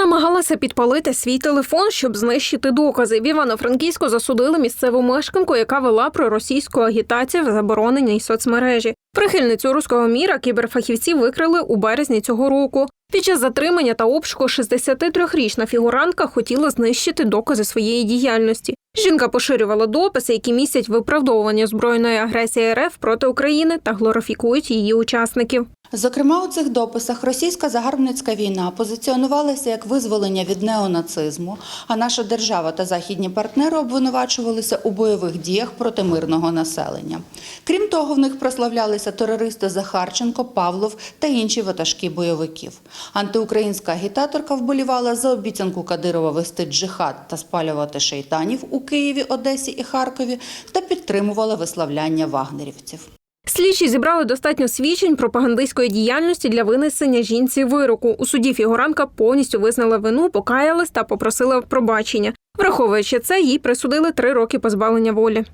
Намагалася підпалити свій телефон, щоб знищити докази. В Івано-Франківську засудили місцеву мешканку, яка вела проросійську агітацію в забороненій соцмережі. Прихильницю руського міра кіберфахівці викрили у березні цього року. Під час затримання та обшуку 63-річна фігурантка хотіла знищити докази своєї діяльності. Жінка поширювала дописи, які містять виправдовування збройної агресії РФ проти України та глорифікують її учасників. Зокрема, у цих дописах російська загарбницька війна позиціонувалася як визволення від неонацизму, а наша держава та західні партнери обвинувачувалися у бойових діях проти мирного населення. Крім того, в них прославлялися терористи Захарченко, Павлов та інші ватажки бойовиків. Антиукраїнська агітаторка вболівала за обіцянку Кадирова вести джихад та спалювати шейтанів у Києві, Одесі і Харкові та підтримувала виславляння вагнерівців. Слідчі зібрали достатньо свідчень пропагандистської діяльності для винесення жінці вироку. У суді фігуранка повністю визнала вину, покаялась та попросила пробачення. Враховуючи це, їй присудили три роки позбавлення волі.